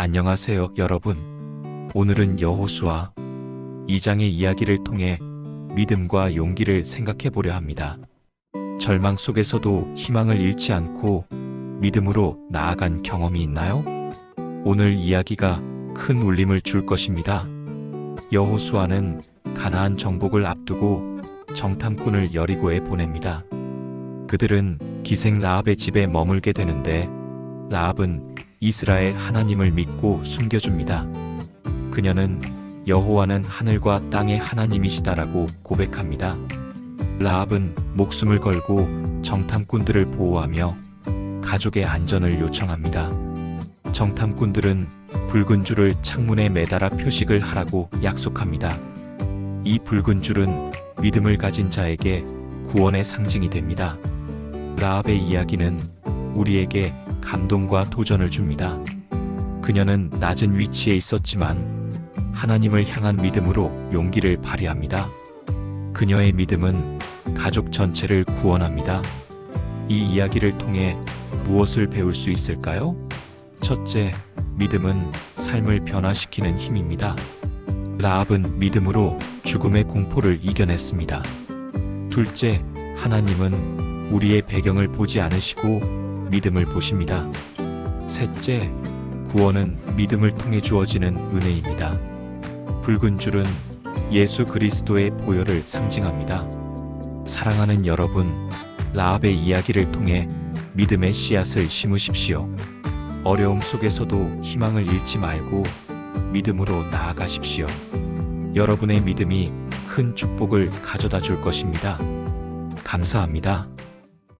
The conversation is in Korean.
안녕하세요, 여러분. 오늘은 여호수아 2장의 이야기를 통해 믿음과 용기를 생각해 보려 합니다. 절망 속에서도 희망을 잃지 않고 믿음으로 나아간 경험이 있나요? 오늘 이야기가 큰 울림을 줄 것입니다. 여호수아는 가나안 정복을 앞두고 정탐꾼을 여리고에 보냅니다. 그들은 기생 라합의 집에 머물게 되는데 라합은 이스라엘 하나님을 믿고 숨겨줍니다. 그녀는 여호와는 하늘과 땅의 하나님이시다라고 고백합니다. 라합은 목숨을 걸고 정탐꾼들을 보호하며 가족의 안전을 요청합니다. 정탐꾼들은 붉은 줄을 창문에 매달아 표식을 하라고 약속합니다. 이 붉은 줄은 믿음을 가진 자에게 구원의 상징이 됩니다. 라합의 이야기는 우리에게 감동과 도전을 줍니다. 그녀는 낮은 위치에 있었지만 하나님을 향한 믿음으로 용기를 발휘합니다. 그녀의 믿음은 가족 전체를 구원합니다. 이 이야기를 통해 무엇을 배울 수 있을까요? 첫째, 믿음은 삶을 변화시키는 힘입니다. 라합은 믿음으로 죽음의 공포를 이겨냈습니다. 둘째, 하나님은 우리의 배경을 보지 않으시고 믿음을 보십니다. 셋째, 구원은 믿음을 통해 주어지는 은혜입니다. 붉은 줄은 예수 그리스도의 보혈을 상징합니다. 사랑하는 여러분, 라합의 이야기를 통해 믿음의 씨앗을 심으십시오. 어려움 속에서도 희망을 잃지 말고 믿음으로 나아가십시오. 여러분의 믿음이 큰 축복을 가져다 줄 것입니다. 감사합니다.